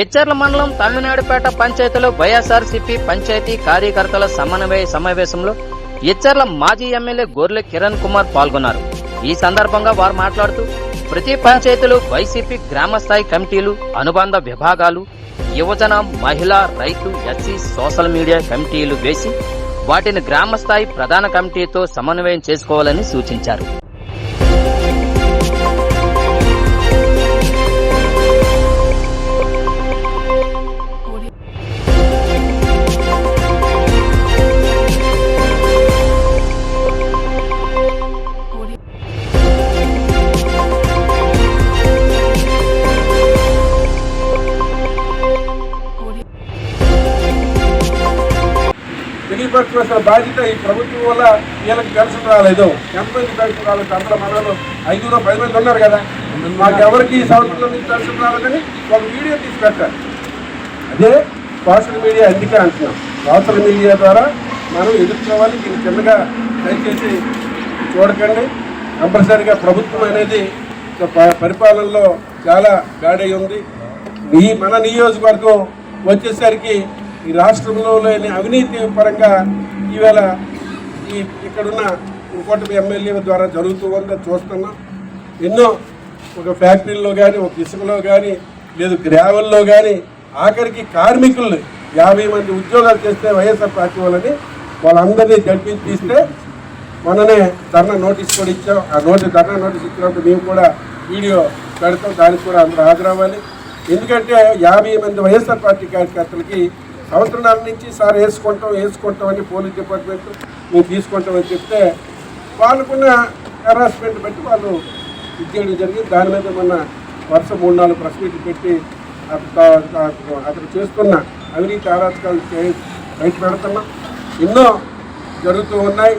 ఎచ్చర్ల మండలం తమిళనాడుపేట పంచాయతీలో వైఎస్ఆర్సీపీ పంచాయతీ కార్యకర్తల సమన్వయ సమావేశంలో ఎచ్చర్ల మాజీ ఎమ్మెల్యే గొర్రె కిరణ్ కుమార్ పాల్గొన్నారు. ఈ సందర్భంగా వారు మాట్లాడుతూ ప్రతి పంచాయతీలో వైసీపీ గ్రామస్థాయి కమిటీలు అనుబంధ విభాగాలు యువజన మహిళా రైతు ఎస్సీ సోషల్ మీడియా కమిటీలు వేసి వాటిని గ్రామస్థాయి ప్రధాన కమిటీతో సమన్వయం చేసుకోవాలని సూచించారు. తెలియపరచవలసిన బాధ్యత ఈ ప్రభుత్వం వల్ల వీళ్ళకి పెన్షన్ రాలేదు. ఎంతమంది పెన్షన్ రాలేదు. అందరూ మనలో ఐదుగురు పది మంది ఉన్నారు కదా. మాకు ఎవరికి ఈ సంవత్సరం మీకు పెన్షన్ రాలేదని ఒక వీడియో తీసి అదే సోషల్ మీడియా అందుకే అంటున్నాం? సోషల్ మీడియా ద్వారా మనం ఎదుర్కోవాలి. దీన్ని చిన్నగా దయచేసి చూడకండి. కంపల్సరిగా ప్రభుత్వం అనేది పరిపాలనలో చాలా గాడై ఉంది. ఈ మన నియోజకవర్గం వచ్చేసరికి ఈ రాష్ట్రంలో లేని అవినీతి పరంగా ఈవేళ ఈ ఇక్కడున్న ఇంకోటి ఎమ్మెల్యే ద్వారా జరుగుతూ ఉందని చూస్తున్నాం. ఎన్నో ఒక ఫ్యాక్టరీలో కానీ ఒక ఇసుకలో కానీ లేదు గ్రావెల్లో కానీ ఆఖరికి కార్మికులు యాభై మంది ఉద్యోగాలు చేస్తే వైఎస్ఆర్ పార్టీ వాళ్ళని వాళ్ళందరినీ జరిపి తీస్తే మొన్ననే ధర్నా నోటీస్ కూడా ఇచ్చాం. ఆ నోటీస్ ధర్నా నోటీస్ ఇచ్చినప్పుడు మేము కూడా వీడియో పెడతాం. దానికి కూడా అందరూ హాజరవ్వాలి. ఎందుకంటే యాభై మంది వైఎస్ఆర్ పార్టీ కార్యకర్తలకి సంవత్సరాల నుంచి సార్ వేసుకుంటాం వేసుకుంటాం అని పోలీస్ డిపార్ట్మెంట్ మేము తీసుకుంటాం అని చెప్తే వాళ్ళకున్న హెరాస్మెంట్ బట్టి వాళ్ళు ఇచ్చేయడం జరిగింది. దాని మీద మొన్న వరుస మూడు నాలుగు ప్రెస్ మీట్లు పెట్టి అతను అతను చేస్తున్న అవినీతి అరాచకాలు బయట పెడుతున్నాం ఎన్నో జరుగుతూ ఉన్నాయి.